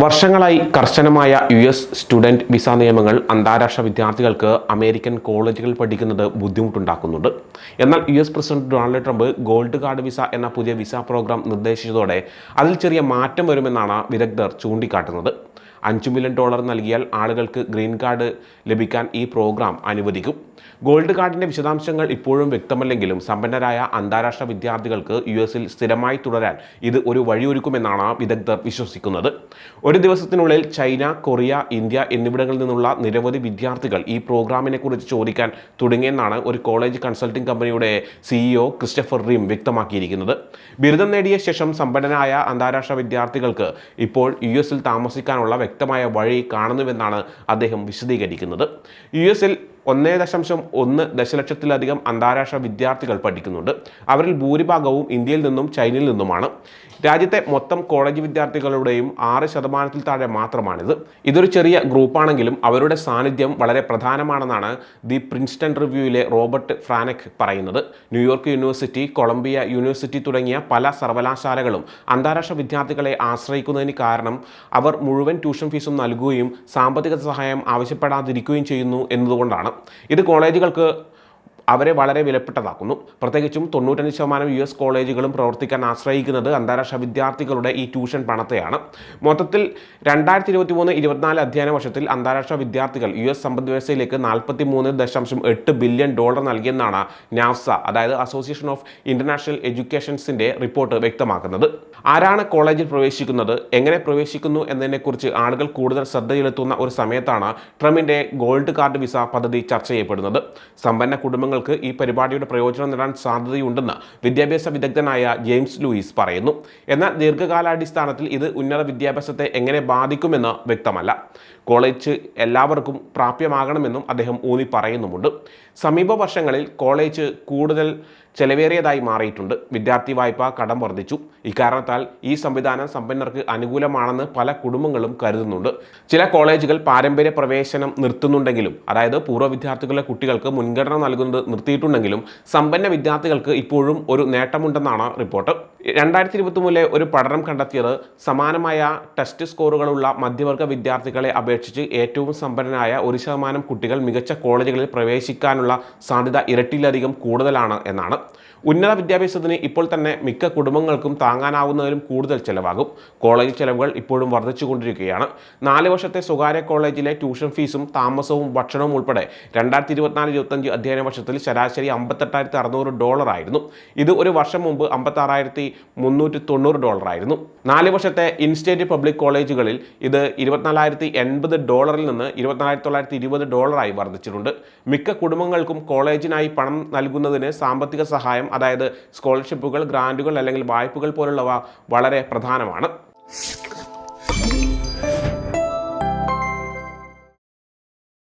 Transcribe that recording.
വർഷങ്ങളായി കർശനമായ U S student visa നിയമങ്ങൾ അന്താരാഷ്ട്ര വിദ്യാർത്ഥികൾക്ക് അമേരിക്കൻ കോളേജുകൾ പഠിക്കുന്നത് ബുദ്ധിമുട്ടുണ്ടാക്കുന്നുണ്ട്. എന്നാൽ U S president Donald Trump gold card visa എന്ന പുതിയ വിസ പ്രോഗ്രാം നിർദ്ദേശിച്ചതോടെ അതിൽ ചെറിയ മാറ്റം വരുമെന്നാണ് വിദഗ്ധർ ചൂണ്ടിക്കാട്ടുന്നത്. അഞ്ച് മില്യൺ ഡോളർ നൽകിയാൽ ആളുകൾക്ക് ഗ്രീൻ കാർഡ് ലഭിക്കാൻ ഈ പ്രോഗ്രാം അനുവദിക്കും. ഗോൾഡ് കാർഡിന്റെ വിശദാംശങ്ങൾ ഇപ്പോഴും വ്യക്തമല്ലെങ്കിലും സമ്പന്നരായ അന്താരാഷ്ട്ര വിദ്യാർത്ഥികൾക്ക് യു എസിൽ സ്ഥിരമായി തുടരാൻ ഇത് ഒരു വഴിയൊരുക്കുമെന്നാണ് വിദഗ്ധർ വിശ്വസിക്കുന്നത്. ഒരു ദിവസത്തിനുള്ളിൽ ചൈന കൊറിയ ഇന്ത്യ എന്നിവിടങ്ങളിൽ നിന്നുള്ള നിരവധി വിദ്യാർത്ഥികൾ ഈ പ്രോഗ്രാമിനെ കുറിച്ച് ചോദിക്കാൻ തുടങ്ങിയെന്നാണ് ഒരു കോളേജ് കൺസൾട്ടിംഗ് കമ്പനിയുടെ സിഇഒ ക്രിസ്റ്റഫർ റീം വ്യക്തമാക്കിയിരിക്കുന്നത്. ബിരുദം നേടിയ ശേഷം സമ്പന്നരായ അന്താരാഷ്ട്ര വിദ്യാർത്ഥികൾക്ക് ഇപ്പോൾ യു എസിൽ താമസിക്കാനുള്ള വ്യക്തമായ വഴി കാണുന്നുവെന്നാണ് അദ്ദേഹം വിശദീകരിക്കുന്നത്. യു എസിൽ ഒന്നേ ദശാംശം ഒന്ന് ദശലക്ഷത്തിലധികം അന്താരാഷ്ട്ര വിദ്യാർത്ഥികൾ പഠിക്കുന്നുണ്ട്. അവരിൽ ഭൂരിഭാഗവും ഇന്ത്യയിൽ നിന്നും ചൈനയിൽ നിന്നുമാണ്. രാജ്യത്തെ മൊത്തം കോളേജ് വിദ്യാർത്ഥികളുടെയും ആറ് ശതമാനത്തിൽ താഴെ മാത്രമാണിത്. ഇതൊരു ചെറിയ ഗ്രൂപ്പാണെങ്കിലും അവരുടെ സാന്നിധ്യം വളരെ പ്രധാനമാണെന്നാണ് ദി പ്രിൻസ്റ്റൺ റിവ്യൂവിലെ റോബർട്ട് ഫ്രാനക് പറയുന്നത്. ന്യൂയോർക്ക് യൂണിവേഴ്സിറ്റി കൊളംബിയ യൂണിവേഴ്സിറ്റി തുടങ്ങിയ പല സർവകലാശാലകളും അന്താരാഷ്ട്ര വിദ്യാർത്ഥികളെ ആശ്രയിക്കുന്നതിന് കാരണം അവർ മുഴുവൻ ട്യൂഷൻ ഫീസും നൽകുകയും സാമ്പത്തിക സഹായം ആവശ്യപ്പെടാതിരിക്കുകയും ചെയ്യുന്നു എന്നതുകൊണ്ടാണ്. ഇത് കോളേജുകൾക്ക് അവരെ വളരെ വിലപ്പെട്ടതാക്കുന്നു. പ്രത്യേകിച്ചും തൊണ്ണൂറ്റഞ്ച് ശതമാനം യു എസ് കോളേജുകളും പ്രവർത്തിക്കാൻ ആശ്രയിക്കുന്നത് അന്താരാഷ്ട്ര വിദ്യാർത്ഥികളുടെ ഈ ട്യൂഷൻ പണത്തെയാണ്. മൊത്തത്തിൽ രണ്ടായിരത്തി ഇരുപത്തി മൂന്ന് ഇരുപത്തിനാല് അധ്യയന വർഷത്തിൽ അന്താരാഷ്ട്ര വിദ്യാർത്ഥികൾ യു എസ് സമ്പദ് വ്യവസ്ഥയിലേക്ക് നാൽപ്പത്തി മൂന്ന് ദശാംശം എട്ട് ബില്യൺ ഡോളർ നൽകിയെന്നാണ് നാഫ്സ അതായത് അസോസിയേഷൻ ഓഫ് ഇന്റർനാഷണൽ എഡ്യൂക്കേഷൻസിന്റെ റിപ്പോർട്ട് വ്യക്തമാക്കുന്നത്. ആരാണ് കോളേജിൽ പ്രവേശിക്കുന്നത് എങ്ങനെ പ്രവേശിക്കുന്നു എന്നതിനെക്കുറിച്ച് ആളുകൾ കൂടുതൽ ശ്രദ്ധ ചെലുത്തുന്ന ഒരു സമയത്താണ് ട്രംപിന്റെ ഗോൾഡ് കാർഡ് വിസ പദ്ധതി ചർച്ച ചെയ്യപ്പെടുന്നത്. സമ്പന്ന കുടുംബങ്ങൾക്ക് ഈ പരിപാടിയുടെ പ്രയോജനം നേടാൻ സാധ്യതയുണ്ടെന്ന് വിദ്യാഭ്യാസ വിദഗ്ധനായ ജെയിംസ് ലൂയിസ് പറയുന്നു. എന്നാൽ ദീർഘകാലാടിസ്ഥാനത്തിൽ ഇത് ഉന്നത വിദ്യാഭ്യാസത്തെ എങ്ങനെ ബാധിക്കുമെന്ന് വ്യക്തമല്ല. കോളേജ് എല്ലാവർക്കും പ്രാപ്യമാകണമെന്നും അദ്ദേഹം ഊന്നി പറയുന്നുമുണ്ട്. സമീപ വർഷങ്ങളിൽ കോളേജ് കൂടുതൽ ചെലവേറിയതായി മാറിയിട്ടുണ്ട്. വിദ്യാർത്ഥി വായ്പ കടം വർദ്ധിച്ചു. ഇക്കാരണത്താൽ ഈ സംവിധാനം സമ്പന്നർക്ക് അനുകൂലമാണെന്ന് പല കുടുംബങ്ങളും കരുതുന്നുണ്ട്. ചില കോളേജുകൾ പാരമ്പര്യ പ്രവേശനം നിർത്തുന്നുണ്ടെങ്കിലും അതായത് പൂർവ വിദ്യാർത്ഥികളുടെ കുട്ടികൾക്ക് മുൻഗണന നൽകുന്നത് നിർത്തിയിട്ടുണ്ടെങ്കിലും സമ്പന്ന വിദ്യാർത്ഥികൾക്ക് ഇപ്പോഴും ഒരു നേട്ടമുണ്ടെന്നാണ് റിപ്പോർട്ട്. രണ്ടായിരത്തി ഇരുപത്തി മൂന്നിലെ ഒരു പഠനം കണ്ടെത്തിയത് സമാനമായ ടെസ്റ്റ് സ്കോറുകളുള്ള മധ്യവർഗ വിദ്യാർത്ഥികളെ അപേക്ഷിച്ച് ഏറ്റവും സമ്പന്നനായ ഒരു ശതമാനം കുട്ടികൾ മികച്ച കോളേജുകളിൽ പ്രവേശിക്കാനുള്ള സാധ്യത ഇരട്ടിയിലധികം കൂടുതലാണ് എന്നാണ്. ഉന്നത വിദ്യാഭ്യാസത്തിന് ഇപ്പോൾ തന്നെ മിക്ക കുടുംബങ്ങൾക്കും താങ്ങാനാവുന്നതിലും കൂടുതൽ ചിലവാകും. കോളേജ് ചിലവുകൾ ഇപ്പോഴും വർദ്ധിച്ചുകൊണ്ടിരിക്കുകയാണ്. നാല് വർഷത്തെ സ്വകാര്യ കോളേജിലെ ട്യൂഷൻ ഫീസും താമസവും ഭക്ഷണവും ഉൾപ്പെടെ രണ്ടായിരത്തി ഇരുപത്തിനാല് ഇരുപത്തഞ്ച് അധ്യയന വർഷത്തിൽ ശരാശരി അമ്പത്തെട്ടായിരത്തി അറുന്നൂറ് ഡോളർ ആയിരുന്നു ഇത് ഒരു വർഷം മുമ്പ് അമ്പത്താറായിരത്തി മുന്നൂറ്റി തൊണ്ണൂറ് ഡോളർ ആയിരുന്നു നാല് വർഷത്തെ ഇൻസ്റ്റേറ്റ് പബ്ലിക് കോളേജുകളിൽ ഇത് ഇരുപത്തിനാലായിരത്തി എൺപത് ഡോളറിൽ നിന്ന് ഇരുപത്തിനാലായിരത്തി തൊള്ളായിരത്തി ഇരുപത് ഡോളറായി വർദ്ധിച്ചിട്ടുണ്ട്. മിക്ക കുടുംബങ്ങൾക്കും കോളേജിനായി പണം നൽകുന്നതിന് സാമ്പത്തിക സഹായം അതായത് സ്കോളർഷിപ്പുകൾ ഗ്രാന്റുകൾ അല്ലെങ്കിൽ വായ്പകൾ പോലുള്ളവ വളരെ പ്രധാനമാണ്.